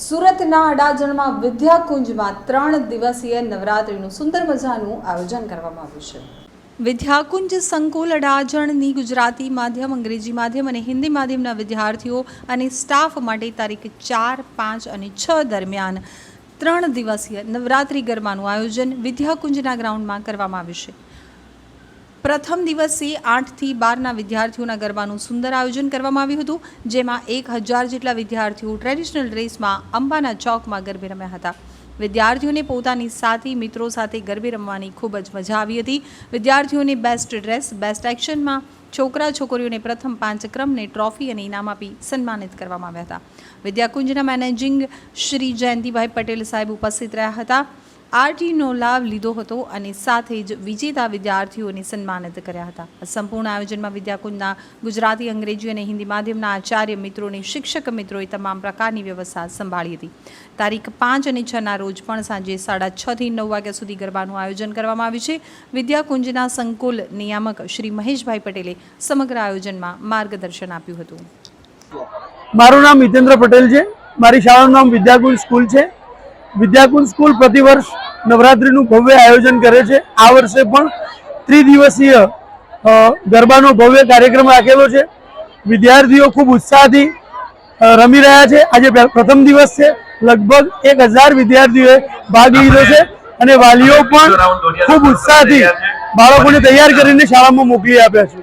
સુરતના અડાજણમાં વિદ્યાકુંજમાં ત્રણ દિવસીય નવરાત્રિનું સુંદર મજાનું આયોજન કરવામાં આવ્યું છે. વિદ્યાકુંજ સંકુલ અડાજણની ગુજરાતી માધ્યમ, અંગ્રેજી માધ્યમ અને હિન્દી માધ્યમના વિદ્યાર્થીઓ અને સ્ટાફ માટે તારીખ ચાર, પાંચ અને છ દરમિયાન ત્રણ દિવસીય નવરાત્રિ ગરબાનું આયોજન વિદ્યાકુંજના ગ્રાઉન્ડમાં કરવામાં આવ્યું છે. પ્રથમ દિવસે આઠથી બારના વિદ્યાર્થીઓના ગરબાનું સુંદર આયોજન કરવામાં આવ્યું હતું, જેમાં એક હજાર જેટલા વિદ્યાર્થીઓ ટ્રેડિશનલ ડ્રેસમાં અંબાના ચોકમાં ગરબે રમ્યા હતા. વિદ્યાર્થીઓને પોતાની સાથી મિત્રો સાથે ગરબે રમવાની ખૂબ જ મજા આવી હતી. વિદ્યાર્થીઓને બેસ્ટ ડ્રેસ, બેસ્ટ એક્શનમાં છોકરા છોકરીઓને પ્રથમ પાંચ ક્રમને ટ્રોફી અને ઇનામ આપી સન્માનિત કરવામાં આવ્યા હતા. વિદ્યાકુંજના મેનેજિંગ શ્રી જયંતિભાઈ પટેલ સાહેબ ઉપસ્થિત રહ્યા હતા. આરટીનો લાભ લીધો હતો અને સાથે જ વિજેતા વિદ્યાર્થીઓને સન્માનિત કર્યા હતા. સંપૂર્ણ આયોજનમાં વિદ્યાકુંજના ગુજરાતી, અંગ્રેજી અને હિન્દી માધ્યમના આચાર્ય મિત્રોને શિક્ષક મિત્રોએ તમામ પ્રકારની વ્યવસ્થા સંભાળી હતી. તારીખ પાંચ અને છના રોજ પણ સાંજે સાડા છથી નવ વાગ્યા સુધી ગરબાનું આયોજન કરવામાં આવ્યું છે. વિદ્યાકુંજના સંકુલ નિયામક શ્રી મહેશભાઈ પટેલે સમગ્ર આયોજનમાં માર્ગદર્શન આપ્યું હતું. મારું નામ હિતેન્દ્ર પટેલ છે. મારી શાળાનું નામ વિદ્યાકુંજ સ્કૂલ છે. વિદ્યાકુંજ સ્કૂલ પ્રતિવર્ષ નવરાત્રિનું ભવ્ય આયોજન કરે છે. આ વર્ષે પણ ત્રિદિવસીય ગરબાનો ભવ્ય કાર્યક્રમ રાખેલો છે. વિદ્યાર્થીઓ ખૂબ ઉત્સાહથી રમી રહ્યા છે. આજે પ્રથમ દિવસ છે. લગભગ એક હજાર વિદ્યાર્થીઓએ ભાગ લીધો છે અને વાલીઓ પણ ખૂબ ઉત્સાહથી બાળકોને તૈયાર કરીને શાળામાં મોકલી આપ્યા છે.